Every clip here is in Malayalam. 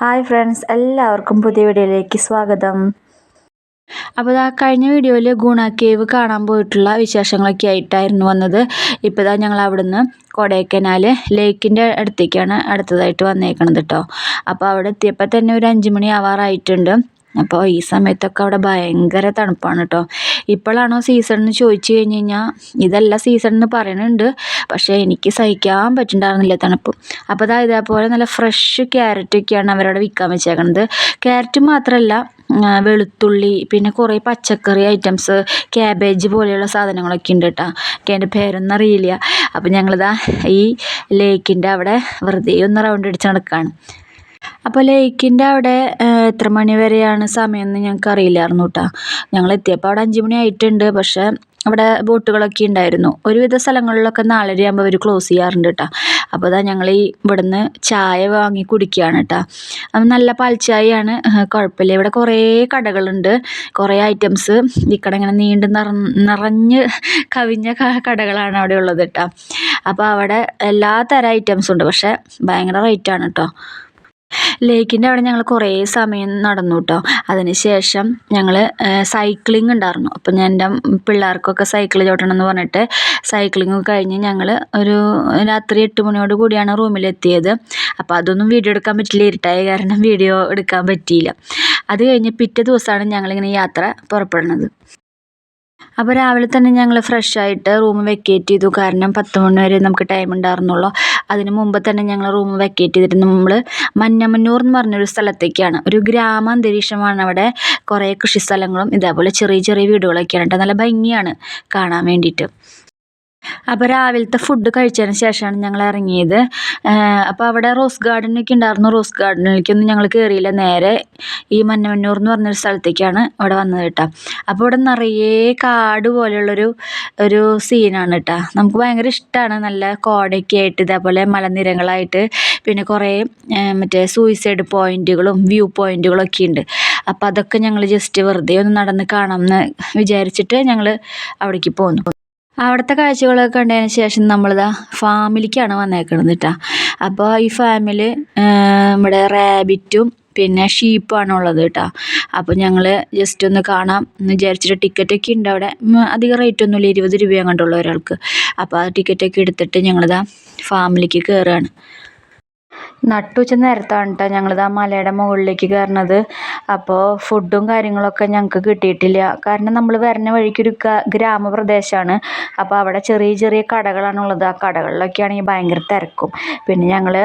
ഹായ് ഫ്രണ്ട്സ് എല്ലാവർക്കും പുതിയ വീഡിയോയിലേക്ക് സ്വാഗതം. അപ്പോൾ ആ കഴിഞ്ഞ വീഡിയോയിൽ ഗുണ കേവ് കാണാൻ പോയിട്ടുള്ള വിശേഷങ്ങളൊക്കെ ആയിട്ടായിരുന്നു വന്നത്. ഇപ്പോൾ ഇതാ ഞങ്ങൾ അവിടുന്ന് കൊടൈക്കനാൽ ലേക്കിന്റെ അടുത്തേക്കാണ് അടുത്തതായിട്ട് വന്നേക്കണത് കേട്ടോ. അപ്പോൾ അവിടെ എത്തിയപ്പോൾ തന്നെ ഒരു അഞ്ച് മണി ആവാറായിട്ടുണ്ട്. അപ്പോൾ ഈ സമയത്തൊക്കെ അവിടെ ഭയങ്കര തണുപ്പാണ് കേട്ടോ. ഇപ്പോഴാണോ സീസൺ എന്ന് ചോദിച്ചു കഴിഞ്ഞ് കഴിഞ്ഞാൽ ഇതല്ല സീസൺ എന്ന് പറയുന്നുണ്ട് പക്ഷേ എനിക്ക് സഹിക്കാൻ പറ്റുന്നുണ്ടായിരുന്നില്ല തണുപ്പ്. അപ്പോൾ അതാ ഇതേപോലെ നല്ല ഫ്രഷ് ക്യാരറ്റൊക്കെയാണ് അവരവിടെ വിൽക്കാൻ വെച്ചേക്കുന്നത് ക്യാരറ്റ് മാത്രമല്ല വെളുത്തുള്ളി പിന്നെ കുറേ പച്ചക്കറി ഐറ്റംസ് ക്യാബേജ് പോലെയുള്ള സാധനങ്ങളൊക്കെ ഉണ്ട് കേട്ടോ. എനിക്ക് പേരൊന്നും അറിയില്ല. അപ്പോൾ ഞങ്ങളിതാ ഈ ലേക്കിന്റെ അവിടെ വെറുതെ ഒന്ന് റൗണ്ട് അടിച്ച് നടക്കുകയാണ് അപ്പോൾ ലേക്കിന്റെ അവിടെ എത്ര മണി വരെയാണ് സമയം എന്ന് ഞങ്ങൾക്ക് അറിയില്ലായിരുന്നു കേട്ടോ. ഞങ്ങൾ എത്തിയപ്പോൾ അവിടെ അഞ്ച് മണി ആയിട്ടുണ്ട്. പക്ഷേ അവിടെ ബോട്ടുകളൊക്കെ ഉണ്ടായിരുന്നു. ഒരുവിധ സ്ഥലങ്ങളിലൊക്കെ നാലര ആകുമ്പോൾ അവർ ക്ലോസ് ചെയ്യാറുണ്ട് കേട്ടോ. അപ്പോൾ അതാ ഞങ്ങൾ ഈ ഇവിടുന്ന് ചായ വാങ്ങി കുടിക്കുകയാണ് കേട്ടോ. അത് നല്ല പാൽച്ചായയാണ് കുഴപ്പമില്ല. ഇവിടെ കുറേ കടകളുണ്ട്. കുറേ ഐറ്റംസ്. ഈ കട ഇങ്ങനെ നീണ്ട് നിറ നിറഞ്ഞ് കവിഞ്ഞ കടകളാണ് അവിടെ ഉള്ളത് കേട്ടോ. അപ്പോൾ അവിടെ എല്ലാ തരം ഐറ്റംസും ഉണ്ട്. പക്ഷേ ഭയങ്കര റേറ്റാണ് കേട്ടോ. ലേക്കിന്റെ അവിടെ ഞങ്ങൾ കുറേ സമയം നടന്നു കേട്ടോ അതിന് ശേഷം ഞങ്ങൾ സൈക്ലിംഗ് ഉണ്ടായിരുന്നു. അപ്പം ഞാൻ എന്റെ പിള്ളേർക്കൊക്കെ സൈക്കിൾ ചവിട്ടണം എന്ന് പറഞ്ഞിട്ട് സൈക്ലിംഗ് കഴിഞ്ഞ് ഞങ്ങൾ ഒരു രാത്രി എട്ട് മണിയോട് കൂടിയാണ് റൂമിലെത്തിയത് അപ്പോൾ അതൊന്നും വീഡിയോ എടുക്കാൻ പറ്റില്ല. ഇരുട്ടായ കാരണം വീഡിയോ എടുക്കാൻ പറ്റിയില്ല. അത് കഴിഞ്ഞ് പിറ്റേ ദിവസമാണ് ഞങ്ങളിങ്ങനെ യാത്ര പുറപ്പെടുന്നത്. അപ്പോൾ രാവിലെ തന്നെ ഞങ്ങൾ ഫ്രഷ് ആയിട്ട് റൂം വെക്കേറ്റ് ചെയ്തു. കാരണം പത്ത് മണി വരെ നമുക്ക് ടൈം ഉണ്ടായിരുന്നുള്ളൂ. അതിന് മുമ്പ് തന്നെ ഞങ്ങൾ റൂം വെക്കേറ്റ് ചെയ്തിരുന്നു. നമ്മൾ മഞ്ഞമന്നൂർ എന്ന് പറഞ്ഞൊരു സ്ഥലത്തേക്കാണ്. ഒരു ഗ്രാമാന്തരീക്ഷമാണ് അവിടെ. കുറേ കൃഷി സ്ഥലങ്ങളും ഇതേപോലെ ചെറിയ ചെറിയ വീടുകളൊക്കെയാണ് കേട്ടോ. നല്ല ഭംഗിയാണ് കാണാൻ വേണ്ടിയിട്ട്. അപ്പോൾ രാവിലത്തെ ഫുഡ് കഴിച്ചതിന് ശേഷമാണ് ഞങ്ങൾ ഇറങ്ങിയത്. അപ്പോൾ അവിടെ റോസ് ഗാർഡനൊക്കെ ഉണ്ടായിരുന്നു. റോസ് ഗാർഡനിലേക്കൊന്നും ഞങ്ങൾ കയറിയില്ല നേരെ ഈ മന്നമന്നൂർ എന്ന് പറഞ്ഞൊരു സ്ഥലത്തേക്കാണ് അവിടെ വന്നത് കേട്ടോ. അപ്പോൾ ഇവിടെ നിറയെ കാട് പോലെയുള്ളൊരു ഒരു സീനാണ് കേട്ടോ. നമുക്ക് ഭയങ്കര ഇഷ്ടമാണ് നല്ല കോടയൊക്കെ ആയിട്ട് ഇതേപോലെ മലനിരകളായിട്ട് പിന്നെ കുറേ മറ്റേ സൂയിസൈഡ് പോയിന്റുകളും വ്യൂ പോയിന്റുകളും ഒക്കെ ഉണ്ട്. അപ്പോൾ അതൊക്കെ ഞങ്ങൾ ജസ്റ്റ് വെറുതെ ഒന്ന് നടന്ന് കാണാമെന്ന് വിചാരിച്ചിട്ട് ഞങ്ങൾ അവിടേക്ക് പോന്നു. അവിടുത്തെ കാഴ്ചകളൊക്കെ കണ്ടതിന് ശേഷം നമ്മളിതാ ഫാമിലിക്കാണ് വന്നേക്കണത് കേട്ടോ അപ്പോൾ ഈ ഫാമിൽ നമ്മുടെ റാബിറ്റും പിന്നെ ഷീപ്പാണ് ഉള്ളത് കേട്ടോ അപ്പോൾ ഞങ്ങൾ ജസ്റ്റ് ഒന്ന് കാണാം എന്ന് വിചാരിച്ചിട്ട് ടിക്കറ്റൊക്കെ ഉണ്ട് അവിടെ. അധികം റേറ്റ് ഒന്നുമില്ല ഇരുപത് രൂപയാണ് കണ്ടുള്ള ഒരാൾക്ക്. അപ്പോൾ ആ ടിക്കറ്റൊക്കെ എടുത്തിട്ട് ഞങ്ങളിതാ ഫാമിലിക്ക് കയറുകയാണ് നട്ടുച്ച നേരത്താണ് കേട്ടോ ഞങ്ങളിത് ആ മലയുടെ മുകളിലേക്ക് കയറണത്. അപ്പോൾ ഫുഡും കാര്യങ്ങളൊക്കെ ഞങ്ങൾക്ക് കിട്ടിയിട്ടില്ല. കാരണം നമ്മൾ വരുന്ന വഴിക്കൊരു ഗ്രാമപ്രദേശമാണ് അപ്പോൾ അവിടെ ചെറിയ ചെറിയ കടകളാണുള്ളത് ആ കടകളിലൊക്കെ ആണെങ്കിൽ ഭയങ്കര തിരക്കും. പിന്നെ ഞങ്ങൾ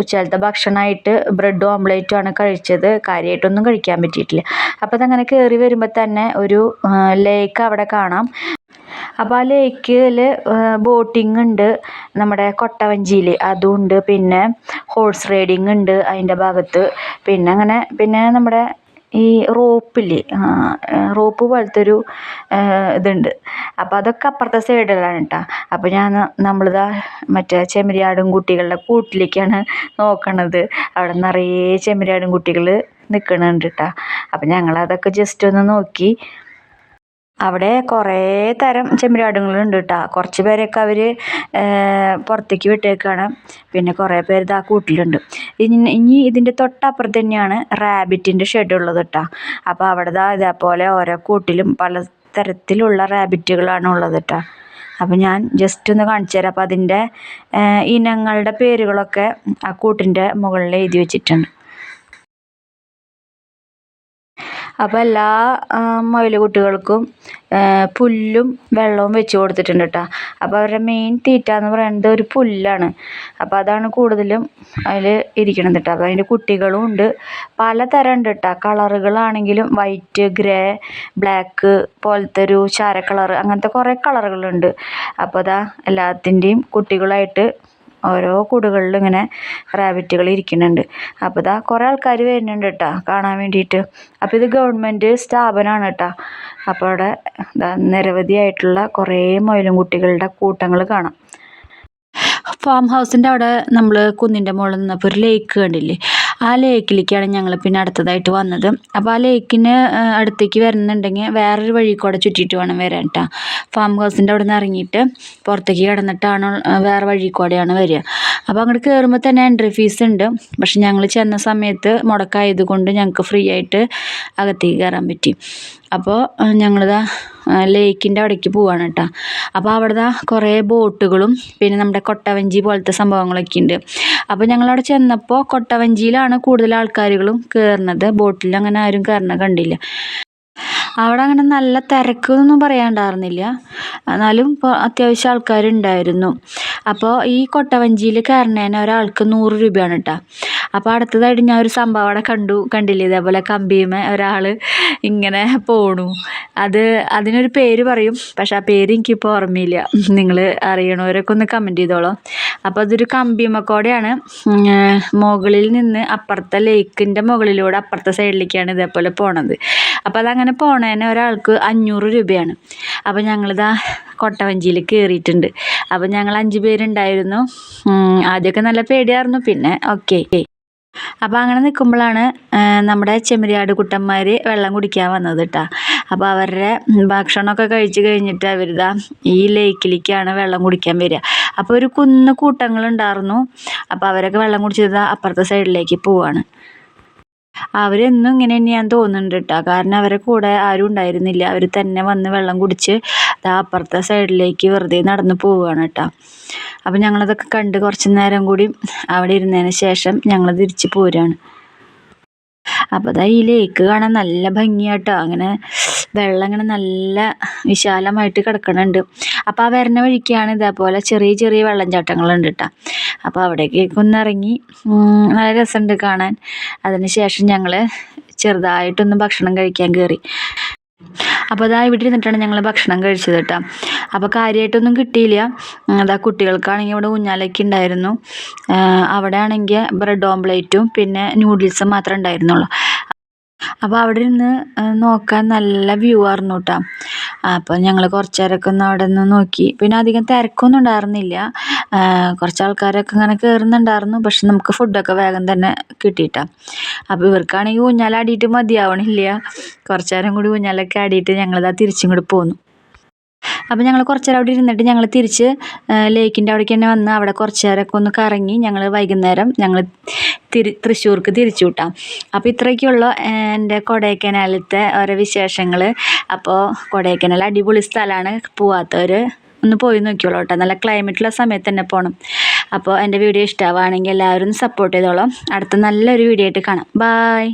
ഉച്ചലത്തെ ഭക്ഷണമായിട്ട് ബ്രെഡും ഓംലേറ്റും ആണ് കഴിച്ചത്. കാര്യമായിട്ടൊന്നും കഴിക്കാൻ പറ്റിയിട്ടില്ല. അപ്പോൾ അതങ്ങനെ കയറി വരുമ്പോൾ തന്നെ ഒരു ലേക്ക് അവിടെ കാണാം. അപ്പോൾ ആ ലേക്കിൽ ബോട്ടിംഗ് ഉണ്ട് നമ്മുടെ കൊട്ടവഞ്ചിയിൽ ഉണ്ട് പിന്നെ ഹോഴ്സ് റൈഡിങ് ഉണ്ട് അതിന്റെ ഭാഗത്ത്. പിന്നെ അങ്ങനെ പിന്നെ നമ്മുടെ ഈ റോപ്പില്ലേ റോപ്പ് പോലത്തെ ഒരു ഇതുണ്ട്. അപ്പോൾ അതൊക്കെ അപ്പുറത്തെ സൈഡിലാണ് കേട്ടോ അപ്പോൾ ഞാൻ നമ്മളിതാ മറ്റേ ചെമ്മരിയാടും കുട്ടികളുടെ കൂട്ടിലേക്കാണ് നോക്കണത്. അവിടെ നിറയെ ചെമ്മരിയാടും കുട്ടികൾ നിൽക്കണുണ്ട് കേട്ടോ അപ്പോൾ ഞങ്ങളതൊക്കെ ജസ്റ്റ് ഒന്ന് നോക്കി അവിടെ കുറേ തരം ചെമ്മരിയാടുകളുണ്ട് കേട്ടോ കുറച്ച് പേരൊക്കെ അവർ പുറത്തേക്ക് വിട്ടേക്കാണ്. പിന്നെ കുറേ പേര് ഇതാ കൂട്ടിലുണ്ട്. ഇനി ഇനി ഇതിന്റെ തൊട്ടപ്പുറത്ത് തന്നെയാണ് റാബിറ്റിന്റെ ഷെഡ് ഉള്ളത് കേട്ടോ അപ്പോൾ അവിടെ ദാ ഇതേപോലെ ഓരോ കൂട്ടിലും പല തരത്തിലുള്ള റാബിറ്റുകളാണ് ഉള്ളത് കേട്ടോ അപ്പോൾ ഞാൻ ജസ്റ്റ് ഒന്ന് കാണിച്ചു തരാം. അപ്പോൾ അതിന്റെ ഇനങ്ങളുടെ പേരുകളൊക്കെ ആ കൂട്ടിന്റെ മുകളിൽ എഴുതി വെച്ചിട്ടുണ്ട്. അപ്പോൾ എല്ലാ മുയൽ കുട്ടികൾക്കും പുല്ലും വെള്ളവും വെച്ച് കൊടുത്തിട്ടുണ്ട് കേട്ടോ അപ്പോൾ അവരുടെ മെയിൻ തീറ്റ എന്ന് പറയുന്നത് ഒരു പുല്ലാണ്. അപ്പോൾ അതാണ് കൂടുതലും അതിൽ ഇരിക്കണത് കേട്ടോ അപ്പോൾ അതിന്റെ കുട്ടികളും ഉണ്ട്. പലതരം ഉണ്ട് കേട്ടോ കളറുകളാണെങ്കിലും വൈറ്റ് ഗ്രേ ബ്ലാക്ക് പോലത്തെ ഒരു ചാര കളർ അങ്ങനത്തെ കുറേ കളറുകളുണ്ട്. അപ്പോൾ അതാ എല്ലാത്തിന്റെയും കുട്ടികളായിട്ട് ഓരോ കൂടുകളിൽ ഇങ്ങനെ റാബിറ്റുകൾ ഇരിക്കുന്നുണ്ട്. അപ്പോൾ ഇതാ കുറേ ആൾക്കാർ വരുന്നുണ്ട് കേട്ടോ കാണാൻ വേണ്ടിയിട്ട്. അപ്പോൾ ഇത് ഗവൺമെന്റ് സ്ഥാപനമാണ് കേട്ടോ അപ്പോൾ അവിടെ നിരവധിയായിട്ടുള്ള കുറേ മൊയിലും കുട്ടികളുടെ കൂട്ടങ്ങൾ കാണാം. ഫാം ഹൗസിന്റെ അവിടെ നമ്മൾ കുന്നിന്റെ മുകളിൽ നിന്നപ്പോൾ ഒരു ലേക്ക് കണ്ടില്ലേ? ആ ലേക്കിലേക്കാണ് ഞങ്ങൾ പിന്നെ അടുത്തതായിട്ട് വന്നത്. അപ്പോൾ ആ ലേക്കിന് അടുത്തേക്ക് വരുന്നുണ്ടെങ്കിൽ വേറൊരു വഴി കൂടെ ചുറ്റിയിട്ട് വേണം വരാൻ കേട്ടോ ഫാം ഹൗസിന്റെ അവിടെ നിന്ന് ഇറങ്ങിയിട്ട് പുറത്തേക്ക് കിടന്നിട്ടാണ് വേറെ വഴി കൂടെയാണ് വരിക. അപ്പോൾ അങ്ങോട്ട് കയറുമ്പോൾ തന്നെ എൻട്രി ഫീസ് ഉണ്ട്. പക്ഷെ ഞങ്ങൾ ചെന്ന സമയത്ത് മുടക്കായത് കൊണ്ട് ഞങ്ങൾക്ക് ഫ്രീ ആയിട്ട് അകത്തേക്ക് കയറാൻ പറ്റി. അപ്പോൾ ഞങ്ങളിതാ ലേക്കിന്റെ അവിടേക്ക് പോവാണ് കേട്ടോ അപ്പോൾ അവിടെ കുറേ ബോട്ടുകളും പിന്നെ നമ്മുടെ കൊട്ടവഞ്ചി പോലത്തെ സംഭവങ്ങളൊക്കെ ഉണ്ട് അപ്പോൾ ഞങ്ങളവിടെ ചെന്നപ്പോൾ കൊട്ടവഞ്ചിയിലാണ് കൂടുതൽ ആൾക്കാരുകളും കയറുന്നത് ബോട്ടിൽ അങ്ങനെ ആരും കയറുന്നത് കണ്ടില്ല. അവിടെ അങ്ങനെ നല്ല തിരക്കൊന്നും പറയാണ്ടായിരുന്നില്ല. എന്നാലും ഇപ്പോൾ അത്യാവശ്യം ആൾക്കാരുണ്ടായിരുന്നു. അപ്പോൾ ഈ കൊട്ടവഞ്ചിയിൽ കയറണേന് ഒരാൾക്ക് നൂറ് രൂപയാണ് കേട്ടോ അപ്പോൾ അടുത്തതായിട്ട് ഞാൻ ഒരു സംഭവം അവിടെ കണ്ടു കണ്ടില്ലേ? ഇതേപോലെ കമ്പിയുമേ ഒരാൾ ഇങ്ങനെ പോണു. അത് അതിനൊരു പേര് പറയും പക്ഷെ ആ പേര് എനിക്കിപ്പോൾ ഓർമ്മയില്ല. നിങ്ങൾ അറിയണവരൊക്കെ ഒന്ന് കമന്റ് ചെയ്തോളാം. അപ്പോൾ അതൊരു കമ്പിമക്കോടെയാണ് മുകളിൽ നിന്ന് അപ്പുറത്തെ ലേക്കിന്റെ മുകളിലൂടെ അപ്പുറത്തെ സൈഡിലേക്കാണ് ഇതേപോലെ പോണത്. അപ്പോൾ അതങ്ങനെ പോണതിന് ഒരാൾക്ക് അഞ്ഞൂറ് രൂപയാണ്. അപ്പോൾ ഞങ്ങളിതാ കൊട്ടവഞ്ചിയിൽ കയറിയിട്ടുണ്ട് അപ്പോൾ ഞങ്ങൾ അഞ്ച് പേരുണ്ടായിരുന്നു. ആദ്യമൊക്കെ നല്ല പേടിയായിരുന്നു. പിന്നെ ഓക്കെ അപ്പോൾ അങ്ങനെ നിൽക്കുമ്പോഴാണ് നമ്മുടെ ചെമ്മരിയാട് കുട്ടന്മാർ വെള്ളം കുടിക്കാൻ വന്നത് കേട്ടോ അപ്പോൾ അവരുടെ ഭക്ഷണമൊക്കെ കഴിച്ച് കഴിഞ്ഞിട്ട് അവരിതാ ഈ ലേക്കിലേക്കാണ് വെള്ളം കുടിക്കാൻ വരിക. അപ്പോൾ ഒരു കുന്ന് കൂട്ടങ്ങളുണ്ടായിരുന്നു. അപ്പോൾ അവരൊക്കെ വെള്ളം കുടിച്ചിരുന്ന അപ്പുറത്തെ സൈഡിലേക്ക് പോവാണ്. അവരെന്നും ഇങ്ങനെ തന്നെയാന്ന് തോന്നുന്നുണ്ട് കേട്ടോ കാരണം അവരെ കൂടെ ആരും ഉണ്ടായിരുന്നില്ല. അവർ തന്നെ വന്ന് വെള്ളം കുടിച്ച് ദാ അപ്പുറത്തെ സൈഡിലേക്ക് വെറുതെ നടന്ന് പോവുകയാണ് കേട്ടോ അപ്പം ഞങ്ങളതൊക്കെ കണ്ട് കുറച്ച് നേരം കൂടി അവിടെ ഇരുന്നതിന് ശേഷം ഞങ്ങൾ തിരിച്ച് പോരുകയാണ്. അപ്പോൾ അതാ ഈ ലേക്ക് കാണാൻ നല്ല ഭംഗിയാട്ടോ. അങ്ങനെ വെള്ളം ഇങ്ങനെ നല്ല വിശാലമായിട്ട് കിടക്കണുണ്ട്. അപ്പോൾ ആ വരുന്ന വഴിക്കാണ് ഇതേപോലെ ചെറിയ ചെറിയ വെള്ളച്ചാട്ടങ്ങളുണ്ട് കേട്ടോ അപ്പോൾ അവിടേക്കൊക്കെ ഒന്ന് ഇറങ്ങി നല്ല രസമുണ്ട് കാണാൻ. അതിന് ശേഷം ഞങ്ങൾ ചെറുതായിട്ടൊന്ന് ഭക്ഷണം കഴിക്കാൻ കയറി അപ്പോൾ അതാ ഇവിടെ ഇരുന്നിട്ടാണ് ഞങ്ങൾ ഭക്ഷണം കഴിച്ചത് കേട്ടോ അപ്പോൾ കാര്യമായിട്ടൊന്നും കിട്ടിയില്ല. അതാ കുട്ടികൾക്കാണെങ്കിൽ ഇവിടെ ഊഞ്ഞാലൊക്കെ ഉണ്ടായിരുന്നു. അവിടെ ആണെങ്കിൽ ബ്രെഡ് ഓംപ്ലേറ്റും പിന്നെ നൂഡിൽസും മാത്രമേ ഉണ്ടായിരുന്നുള്ളൂ. അപ്പോൾ അവിടെ നിന്ന് നോക്കാൻ നല്ല വ്യൂ ആയിരുന്നു കേട്ടോ അപ്പോൾ ഞങ്ങൾ കുറച്ച് നേരമൊക്കെ ഒന്ന് അവിടെ നിന്ന് നോക്കി. പിന്നെ അധികം തിരക്കൊന്നും ഉണ്ടായിരുന്നില്ല. കുറച്ച് ആൾക്കാരൊക്കെ ഇങ്ങനെ കയറുന്നുണ്ടായിരുന്നു. പക്ഷെ നമുക്ക് ഫുഡൊക്കെ വേഗം തന്നെ കിട്ടിയിട്ടാ. അപ്പോൾ ഇവർക്കാണെങ്കിൽ ഊഞ്ഞാലാടിയിട്ട് മതിയാവണില്ല. കുറച്ച് നേരം കൂടി ഊഞ്ഞാലൊക്കെ ആടിയിട്ട് ഞങ്ങളിതാ തിരിച്ചും കൂടി പോന്നു. അപ്പോൾ ഞങ്ങൾ കുറച്ച് നേരം അവിടെ ഇരുന്നിട്ട് ഞങ്ങൾ തിരിച്ച് ലേക്കിന്റെ അവിടേക്ക് തന്നെ വന്ന് അവിടെ കുറച്ച് നേരമൊക്കെ ഒന്ന് കറങ്ങി ഞങ്ങൾ വൈകുന്നേരം ഞങ്ങൾ തിരി തൃശ്ശൂർക്ക് തിരിച്ചു വിട്ടാം. അപ്പോൾ ഇത്രയൊക്കെയുള്ള എന്റെ കൊടൈക്കനാലത്തെ ഓരോ വിശേഷങ്ങൾ അപ്പോൾ കൊടൈക്കനാൽ അടിപൊളി സ്ഥലമാണ് പോവാത്തവർ ഒന്ന് പോയി നോക്കിയോളൂ കേട്ടോ. നല്ല ക്ലൈമറ്റുള്ള സമയത്ത് തന്നെ പോകണം അപ്പോൾ എന്റെ വീഡിയോ ഇഷ്ടമാവുകയാണെങ്കിൽ എല്ലാവരും സപ്പോർട്ട് ചെയ്തോളാം. അടുത്ത നല്ലൊരു വീഡിയോ ആയിട്ട് കാണാം. ബായ്